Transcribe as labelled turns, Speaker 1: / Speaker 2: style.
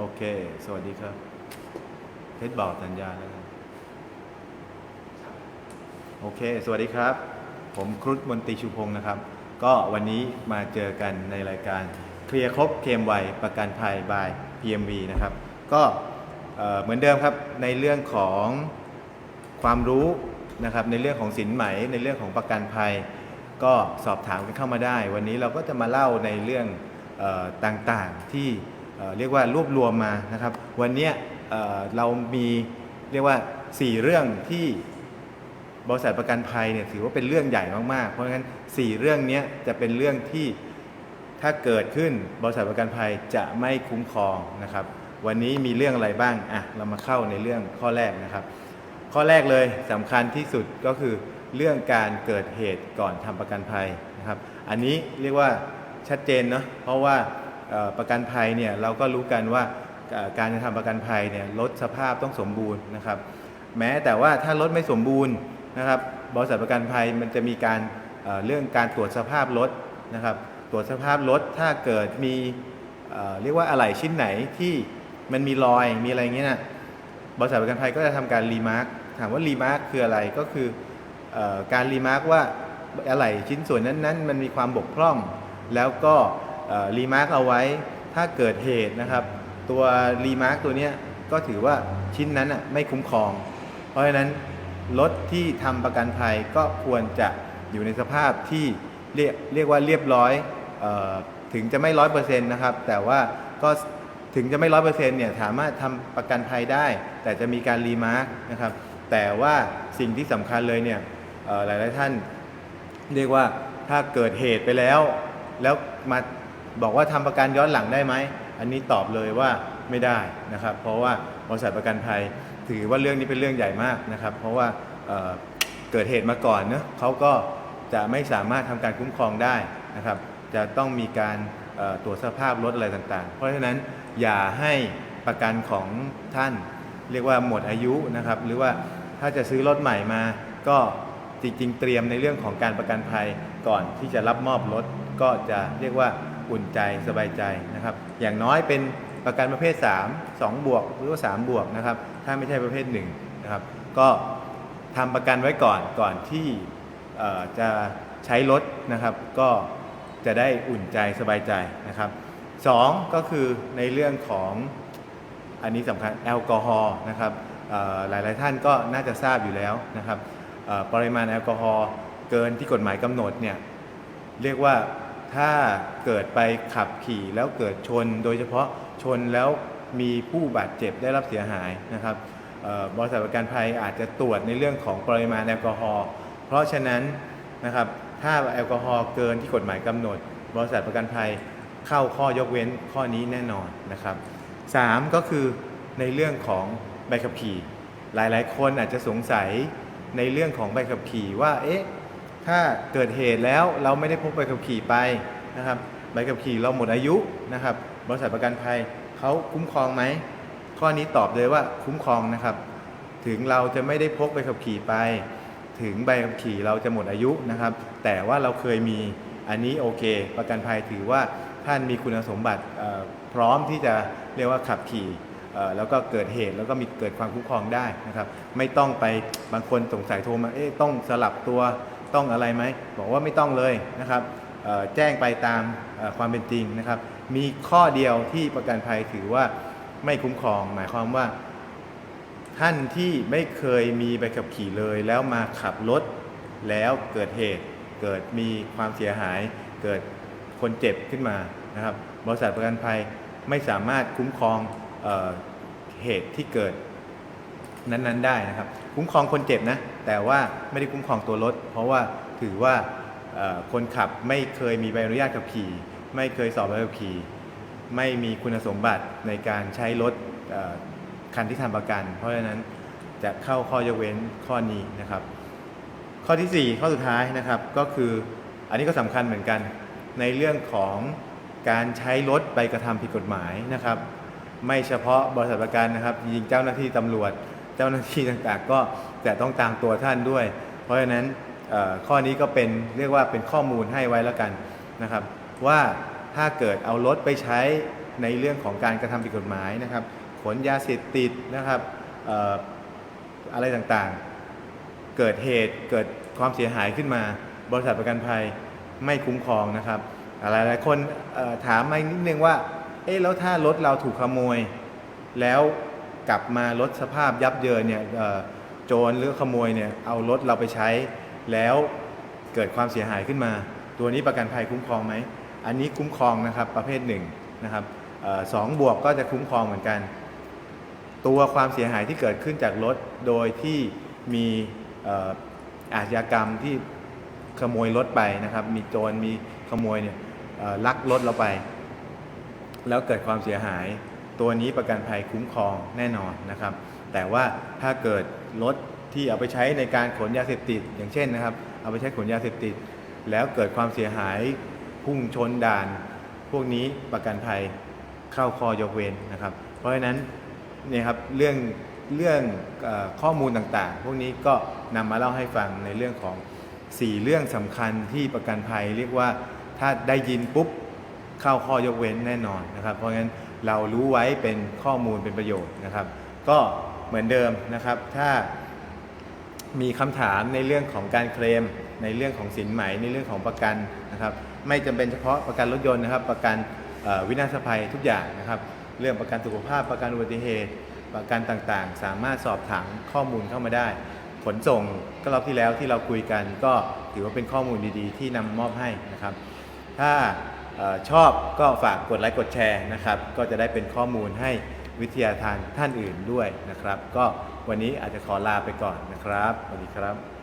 Speaker 1: โอเค สวัสดีครับ เพชรบอกสัญญาแล้วกันโอเค สวัสดีครับ ผมครุฑมนตรีชูพงศ์นะครับ ก็วันนี้มาเจอกันในรายการเคลียร์ครบเคมไวประกันภัยบาย PMV นะครับ ก็เอ่อเหมือนเดิมครับในเรื่องของความรู้นะครับ ในเรื่องของสินไหม ในเรื่องของประกันภัย ก็สอบถามกันเข้ามาได้ วันนี้เราก็จะมาเล่าในเรื่องออต่างๆที่ เเรียกว่ารวบรวมมานะครับ วันนี้ยเอ่อเรามีเรียกว่า 4 เรื่องที่บริษัทประกันภัยเนี่ยถือว่าเป็นเรื่องใหญ่มากๆ เพราะงั้น 4 เรื่องนี้จะเป็นเรื่องที่ถ้าเกิดขึ้นบริษัทประกันภัยจะไม่คุ้มครองนะครับ วันนี้มีเรื่องอะไรบ้างอะเรามาเข้าในเรื่องข้อแรกนะครับ ข้อแรกเลยสำคัญที่สุดก็คือเรื่องการเกิดเหตุก่อนทำประกันภัยนะครับ อันนี้เรียกว่าชัดเจนเนาะเพราะว่า ประกันภัยเนี่ยเราก็รู้กันว่าการจะทำประกันภัยเนี่ยรถสภาพต้องสมบูรณ์นะครับ แม้แต่ว่าถ้ารถไม่สมบูรณ์นะครับบริษัทประกันภัยมันจะมีการเรื่องการตรวจสภาพรถนะครับ ตรวจสภาพรถถ้าเกิดมีเรียกว่าอะไหล่ชิ้นไหนที่มันมีรอยมีอะไรเงี้ยนะบริษัทประกันภัยก็จะทำการรีมาร์กถามว่ารีมาร์กคืออะไรก็คืออการรีมาร์กว่าอะไรชิ้นส่วนนั้นๆ มันมีความบกพร่อง แล้วก็ รีมาร์กเอาไว้ถ้าเกิดเหตุนะครับ ตัวรีมาร์กตัวเนี้ยก็ถือว่าชิ้นนั้นอะไม่คุ้มครอง เพราะฉะนั้นรถที่ทำประกันภัยก็ควรจะอยู่ในสภาพที่เรียกเรียกว่าเรียบร้อยออถึงจะไม่ร้อยเปอร์เซ็นต์นะครับ แต่ว่าก็ถึงจะไม่ร้อยเปอร์เซ็นต์เนี่ยสามารถทำประกันภัยได้ แต่จะมีการรีมาร์กนะครับ แต่ว่าสิ่งที่สำคัญเลยเนี่ยเอ่อหลายท่าน เรียกว่าถ้าเกิดเหตุไปแล้ว แล้วมา บอกว่าทำประกันย้อนหลังได้ไหม อันนี้ตอบเลยว่าไม่ได้นะครับ เพราะว่าบริษัทประกันภัยถือว่าเรื่องนี้เป็นเรื่องใหญ่มากนะครับ เพราะว่าเเกิดเหตุมาก่อนเนะเขาก็จะไม่สามารถทำการคุ้มครองได้นะครับ จะต้องมีการตรวจสภาพรถอะไรต่างๆ เพราะฉะนั้นอย่าให้ประกันของท่าน เรียกว่าหมดอายุนะครับ หรือว่าถ้าจะซื้อรถใหม่มา ก็จริงๆ เตรียมในเรื่องของการประกันภัยก่อนที่จะรับมอบรถก็จะเรียกว่า อุ่นใจสบายใจนะครับ อย่างน้อยเป็นประกันประเภท 3 2 บวกหรือว่า3บวกนะครับ ถ้าไม่ใช่ประเภท1นะครับ ก็ทำประกันไว้ก่อนก่อนที่จะใช้รถนะครับ ก็จะได้อุ่นใจสบายใจนะครับสองก็คือในเรื่องของอันนี้สำคัญแอลกอฮอล์นะครับเอ่อหลายๆท่านก็น่าจะทราบอยู่แล้วนะครับปริมาณแอลกอฮอล์เกินที่กฎหมายกำหนดเนี่ยเรียกว่า ถ้าเกิดไปขับขี่แล้วเกิดชน โดยเฉพาะชนแล้วมีผู้บาดเจ็บได้รับเสียหายนะครับบริษัทประกันภัยอาจจะตรวจในเรื่องของปริมาณแอลกอฮอล์เพราะฉะนั้นนะครับถ้าแอลกอฮอล์เกินที่กฎหมายกำหนด บริษัทประกันภัยเข้าข้อยกเว้นข้อนี้แน่นอนนะครับสามก็คือในเรื่องของใบขับขี่ หลายๆ คนอาจจะสงสัยในเรื่องของใบขับขี่ว่าเอ๊ะ ถ้าเกิดเหตุแล้วเราไม่ได้พกใบขับขี่ไปนะครับใบขับขี่เราหมดอายุนะครับ บริษัทประกันภัยเขาคุ้มครองไหมข้อนี้ตอบเลยว่าคุ้มครองนะครับ ถึงเราจะไม่ได้พกใบขับขี่ไป ถึงใบขับขี่เราจะหมดอายุนะครับ แต่ว่าเราเคยมีอันนี้โอเค ประกันภัยถือว่าท่านมีคุณสมบัติพร้อมที่จะเรียกว่าขับขี่แล้วก็เกิดเหตุแล้วก็มีเกิดความคุ้มครองได้นะครับ ไม่ต้องไปบางคนสงสัยโทรมาเอ๊ะต้องสลับตัว ต้องอะไรไหมบอกว่าไม่ต้องเลยนะครับแจ้งไปตามความเป็นจริงนะครับ มีข้อเดียวที่ประกันภัยถือว่าไม่คุ้มครอง หมายความว่า ท่านที่ไม่เคยมีใบขับขี่เลย แล้วมาขับรถแล้วเกิดเหตุ เกิดมีความเสียหาย เกิดคนเจ็บขึ้นมานะครับ บริษัทประกันภัยไม่สามารถคุ้มครองเออเหตุที่เกิด นั้นๆ ได้นะครับ คุ้มครองคนเจ็บนะ แต่ว่าไม่ได้คุ้มครองตัวรถ เพราะว่าถือว่าคนขับไม่เคยมีใบอนุญาตขับขี่ ไม่เคยสอบใบขับขี่ ไม่มีคุณสมบัติในการใช้รถคันที่ทำประกัน เพราะฉะนั้นจะเข้าข้อยกเว้นข้อนี้นะครับ ข้อทีสี่4 ข้อสุดท้ายนะครับก็คืออันนี้ก็สำคัญเหมือนกัน ในเรื่องของการใช้รถไปกระทำผิดกฎหมายนะครับ ไม่เฉพาะบริษัทประกันนะครับจริงเจ้าหน้าที่ตำรวจ เจ้าหน้าที่ต่างๆ ก็จะต้องตามตัวท่านด้วย เพราะฉะนั้นข้อนี้ก็เป็นเรียกว่าเป็นข้อมูลให้ไว้แล้วกันนะครับ ว่าถ้าเกิดเอารถไปใช้ในเรื่องของการกระทำผิดกฎหมายนะครับ ขนยาเสพติดนะครับอออะไรต่างๆ เกิดเหตุเกิดความเสียหายขึ้นมา บริษัทประกันภัยไม่คุ้มครองนะครับหลายๆคนเอ่อถามมานิดนึงว่า เอ๊ะแล้วถ้ารถเราถูกขโมย แล้ว กลับมารถสภาพยับเยินเนี่ยโจรหรือขโมยเนี่ยเอารถเราไปใช้แล้วเกิดความเสียหายขึ้นมา ตัวนี้ประกันภัยคุ้มครองไหม อันนี้คุ้มครองนะครับประเภทหนึ่งนะครับออสองบวกก็จะคุ้มครองเหมือนกัน ตัวความเสียหายที่เกิดขึ้นจากรถโดยที่มีอาชญากรรมที่ขโมยรถไปนะครับ มีโจรมีขโมยเนี่ยลักรถเราไป แล้วเกิดความเสียหาย ตัวนี้ประกันภัยคุ้มครองแน่นอนนะครับ แต่ว่าถ้าเกิดรถที่เอาไปใช้ในการขนยาเสพติด อย่างเช่นนะครับ เอาไปใช้ขนยาเสพติด แล้วเกิดความเสียหายพุ่งชนด่าน พวกนี้ประกันภัยเข้าคอยกเว้นนะครับ เพราะฉะนั้นเนี่ยครับเรื่องเรื่องอข้อมูลต่างๆ พวกนี้ก็นำมาเล่าให้ฟังในเรื่องของ 4 เรื่องสำคัญที่ประกันภัยเรียกว่าถ้าได้ยินปุ๊บเข้าข้อยกเว้นแน่นอนนะครับ เพราะงั้น เรารู้ไว้เป็นข้อมูลเป็นประโยชน์นะครับ ก็เหมือนเดิมนะครับ ถ้ามีคำถามในเรื่องของการเคลม ในเรื่องของสินไหมในเรื่องของประกันนะครับ ไม่จำเป็นเฉพาะประกันรถยนต์นะครับ ประกันวินาศภัยทุกอย่างนะครับ เรื่องประกันสุขภาพประกันอุบัติเหตุประกันต่างๆ สามารถสอบถามข้อมูลเข้ามาได้ ขนส่งก็รอบที่แล้วที่เราคุยกันก็ถือว่าเป็นข้อมูลดีๆ ที่นำมอบให้นะครับ ถ้า ชอบก็ฝากกดไลค์กดแชร์นะครับ ก็จะได้เป็นข้อมูลให้วิทยาทานท่านอื่นด้วยนะครับ ก็วันนี้อาจจะขอลาไปก่อนนะครับสวัสดีครับ